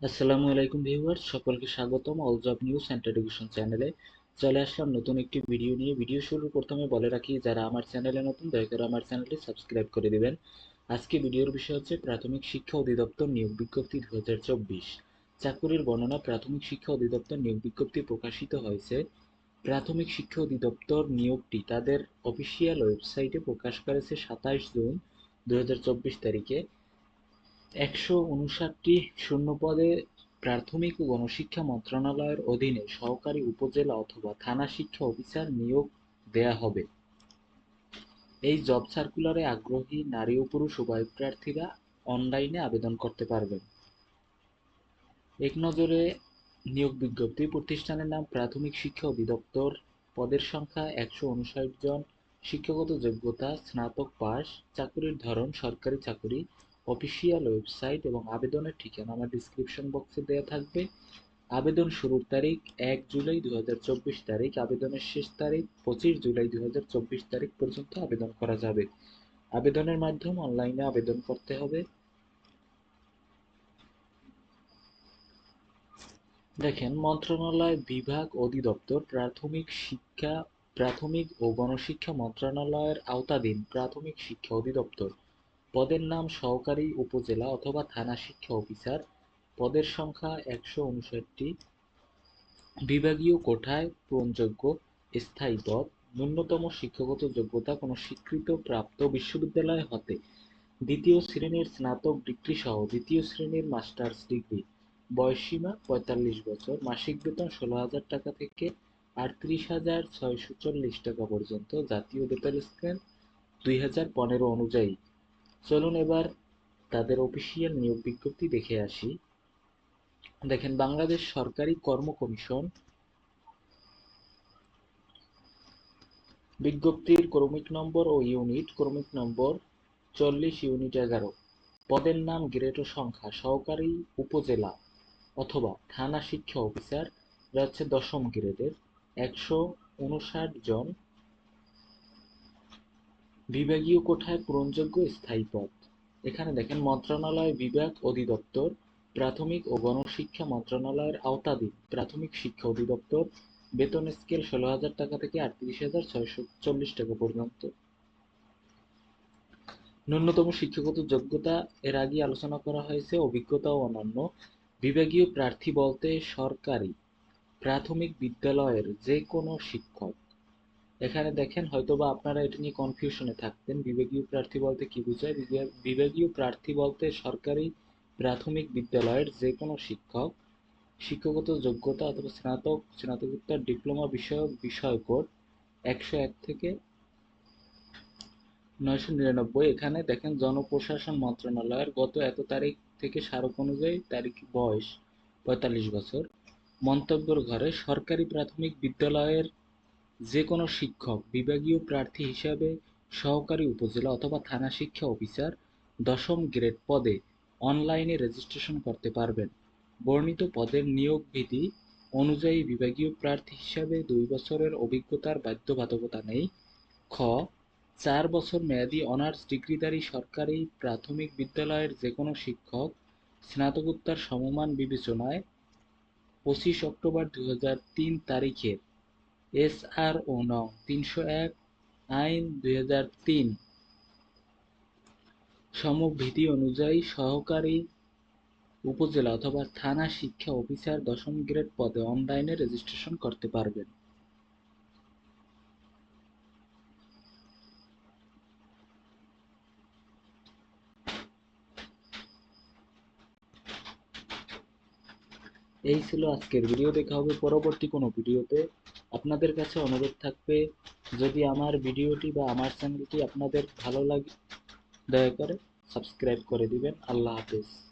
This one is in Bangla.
আসসালামু আলাইকুম ভিউয়ার্স, সকলকে স্বাগতম all job news and education চ্যানেলে চলে আসলাম নতুন একটি ভিডিও নিয়ে। ভিডিও শুরুর প্রথমে বলে রাখি, যারা আমার চ্যানেলে নতুন, দয়া করে আমার চ্যানেলটি সাবস্ক্রাইব করে দিবেন। আজকে ভিডিওর বিষয় হচ্ছে প্রাথমিক শিক্ষা অধিদপ্তর নিয়োগ বিজ্ঞপ্তি দু হাজার চব্বিশ। চাকুরির বর্ণনা, প্রাথমিক শিক্ষা অধিদপ্তর নিয়োগ বিজ্ঞপ্তি প্রকাশিত হয়েছে। প্রাথমিক শিক্ষা অধিদপ্তর নিয়োগটি তাদের অফিসিয়াল ওয়েবসাইটে প্রকাশ করেছে সাতাশ জুন দু হাজার চব্বিশ তারিখে। একশো উনষাটটি শূন্য পদে প্রাথমিক ও গণশিক্ষা মন্ত্রণালয়ের অধীনে সহকারী উপজেলা অথবা থানা শিক্ষা অফিসার নিয়োগ দেয়া হবে। এই জব সার্কুলারে আগ্রহী নারী ও পুরুষ উভয় প্রার্থীরা অনলাইনে আবেদন করতে পারবেন। এক নজরে নিয়োগ বিজ্ঞপ্তি প্রতিষ্ঠানের নাম, প্রাথমিক শিক্ষা অধিদপ্তর, পদের সংখ্যা একশো উনষাট জন, শিক্ষাগত যোগ্যতা, স্নাতক পাস চাকুরির ধরন, সরকারি চাকুরি অফিসিয়াল ওয়েবসাইট এবং আবেদনের ঠিকানা আমার ডিসক্রিপশন বক্সে দেওয়া থাকবে। আবেদন শুরুর তারিখ এক জুলাই দু তারিখ। আবেদনের শেষ তারিখ পঁচিশ জুলাই দুই হাজার চব্বিশ তারিখ পর্যন্ত আবেদন করা যাবে। আবেদনের মাধ্যম অনলাইনে আবেদন করতে হবে। দেখেন, মন্ত্রণালয় বিভাগ অধিদপ্তর প্রাথমিক শিক্ষা, প্রাথমিক ও গণশিক্ষা মন্ত্রণালয়ের আওতাধীন প্রাথমিক শিক্ষা অধিদপ্তর। পদের নাম সহকারী উপজেলা অথবা থানা শিক্ষা অফিসার। পদের সংখ্যা একশো উনষাটটি। বিভাগীয় কোঠায় পূরণযোগ্য স্থায়ী পদ। ন্যূনতম শিক্ষাগত যোগ্যতা কোনো স্বীকৃত প্রাপ্ত বিশ্ববিদ্যালয় হতে। দ্বিতীয় শ্রেণির স্নাতক ডিগ্রি সহ দ্বিতীয় শ্রেণির মাস্টার্স ডিগ্রি। বয়সসীমা পঁয়তাল্লিশ বছর। মাসিক বেতন ষোলো হাজার টাকা থেকে আটত্রিশ হাজার ছয়শো চল্লিশ টাকা পর্যন্ত। জাতীয় বেতন স্কেল দুই হাজার পনেরো অনুযায়ী। চলুন এবার তাদের অফিসিয়াল নিয়োগ বিজ্ঞপ্তি দেখে আসি। দেখেন, বাংলাদেশ সরকারি কর্ম কমিশন বিজ্ঞপ্তির ক্রমিক নম্বর ও ইউনিট ক্রমিক নম্বর চল্লিশ, ইউনিট এগারো। পদের নাম গ্রেড সংখ্যা, সহকারী উপজেলা অথবা থানা শিক্ষা অফিসার, যা হচ্ছে দশম গ্রেডের। একশো উনষাট জন বিভাগীয় কোঠায় পূরণযোগ্য স্থায়ী পদ। এখানে দেখেন, মন্ত্রণালয় বিভাগ অধিদপ্তর, প্রাথমিক ও গণশিক্ষা মন্ত্রণালয়ের আওতাধীন প্রাথমিক শিক্ষা অধিদপ্তর, বেতন স্কেল ষোলো হাজার টাকা থেকে আটত্রিশ হাজার ছয়শো চল্লিশ টাকা পর্যন্ত। ন্যূনতম শিক্ষাগত যোগ্যতা এর আগে আলোচনা করা হয়েছে, অভিজ্ঞতা ও অন্যান্য। বিভাগীয় প্রার্থী বলতে সরকারি, প্রাথমিক বিদ্যালয়ের যে কোনো শিক্ষক এখানে দেখেন, হয়তোবা আপনারা এটা নিয়ে কনফিউশনে থাকতেন। বিভাগীয় প্রার্থী বলতে কি বোঝায়? বিভাগ- বিভাগীয় প্রার্থী বলতে সরকারি প্রাথমিক বিদ্যালয়ের যে কোনো শিক্ষক শিক্ষাগত যোগ্যতা অথবা স্নাতক, স্নাতকোত্তর ডিপ্লোমা বিষয়ক বিষয় কোড একশো এক থেকে নয়শো নিরানব্বই। এখানে দেখেন, জনপ্রশাসন মন্ত্রণালয়ের গত এত তারিখ থেকে স্মারক অনুযায়ী তারিখ বয়স পঁয়তাল্লিশ বছর। মন্তব্যের ঘরে সরকারি প্রাথমিক বিদ্যালয়ের যে কোনো শিক্ষক, বিভাগীয় প্রার্থী হিসাবে সহকারী উপজেলা অথবা থানা শিক্ষা অফিসার দশম গ্রেড পদে অনলাইনে রেজিস্ট্রেশন করতে পারবেন। বর্ণিত পদের নিয়োগ বিধি অনুযায়ী বিভাগীয় প্রার্থী হিসাবে দুই বছরের অভিজ্ঞতার বাধ্যবাধকতা নেই। খ, চার বছর মেয়াদী অনার্স ডিগ্রিধারী সরকারি প্রাথমিক বিদ্যালয়ের যে কোনো শিক্ষক স্নাতকোত্তর সমমান বিবেচনায় পঁচিশ অক্টোবর দু তারিখের এস আর ও নং, তিনশো এক, আইন দুই হাজার তিন। সমবিধি অনুযায়ী সহকারী উপজেলা অথবা থানা শিক্ষা অফিসার দশম গ্রেড পদে অনলাইনে রেজিস্ট্রেশন করতে পারবেন। এই ছিল আজকের ভিডিও। দেখা হবে পরবর্তী কোনো ভিডিওতে। আপনাদের কাছে অনুরোধ থাকবে, যদি আমার ভিডিওটি বা আমার চ্যানেলটি আপনাদের ভালো লাগে, দয়া করে সাবস্ক্রাইব করে দিবেন। আল্লাহ হাফেজ।